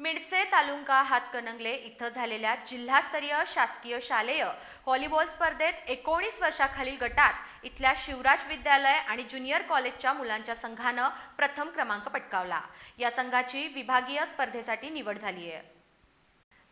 मिडचे तालुका हातकणंगले इथं झालेल्या जिल्हास्तरीय शासकीय शालेय व्हॉलीबॉल स्पर्धेत एकोणीस वर्षाखालील गटात इथल्या शिवराज विद्यालय आणि ज्युनियर कॉलेजच्या मुलांच्या संघानं प्रथम क्रमांक पटकावला. या संघाची विभागीय स्पर्धेसाठी निवड झाली आहे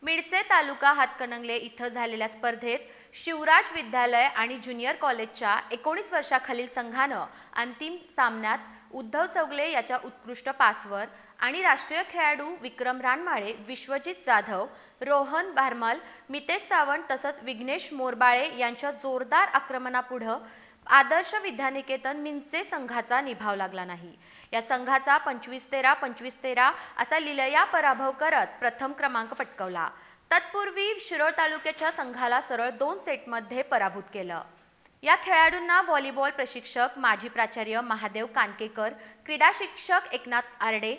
मिडचे तालुका हातकणंगले इथं झालेल्या स्पर्धेत शिवराज विद्यालय आणि ज्युनियर कॉलेजच्या एकोणीस वर्षाखालील संघानं अंतिम सामन्यात उद्धव चौगले याच्या उत्कृष्ट पासवर आणि राष्ट्रीय खेळाडू विक्रम रानमाळे विश्वजित जाधव रोहन भारमल मितेश सावंत तसंच विघ्नेश मोरबाळे यांच्या जोरदार आक्रमणापुढं आदर्श विद्यानिकेतन मिंचे संघाचा निभाव लागला नाही. या संघाचा पंचवीस तेरा पंचवीस तेरा असा लिलया पराभव करत प्रथम क्रमांक पटकवला. तत्पूर्वी शिरोळ तालुक्याच्या संघाला सरळ दोन सेटमध्ये पराभूत केलं. या खेळाडूंना व्हॉलीबॉल प्रशिक्षक माजी प्राचार्य महादेव कानकेकर क्रीडा शिक्षक एकनाथ आरडे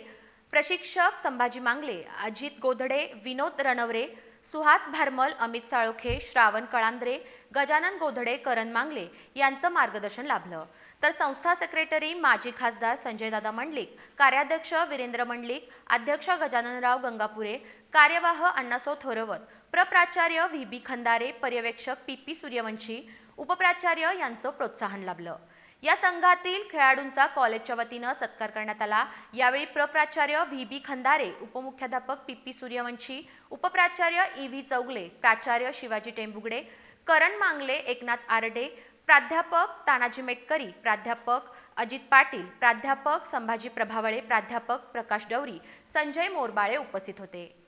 प्रशिक्षक संभाजी मांगले अजित गोधडे विनोद रणवरे सुहास भारमल अमित साळोखे श्रावण कळांद्रे गजानन गोधडे करण मांगले यांचं मार्गदर्शन लाभलं. तर संस्था सेक्रेटरी माजी खासदार संजयदादा मंडलिक कार्याध्यक्ष वीरेंद्र मंडलिक अध्यक्ष गजाननराव गंगापुरे कार्यवाह अण्णासो थोरवत प्रप्राचार्य व्ही बी खंदारे पर्यवेक्षक पी पी सूर्यवंशी उपप्राचार्य यांचं प्रोत्साहन लाभलं. या संघातील खेळाडूंचा कॉलेजच्या वतीनं सत्कार करण्यात आला. यावेळी प्रप्राचार्य व्ही बी खंदारे उपमुख्याध्यापक पी पी सूर्यवंशी उपप्राचार्य ई व्ही चौगले प्राचार्य शिवाजी टेंबुगडे करण मांगले एकनाथ आरडे प्राध्यापक तानाजी मेटकरी प्राध्यापक अजित पाटील प्राध्यापक संभाजी प्रभावळे प्राध्यापक प्रकाश डवरी संजय मोरबाळे उपस्थित होते.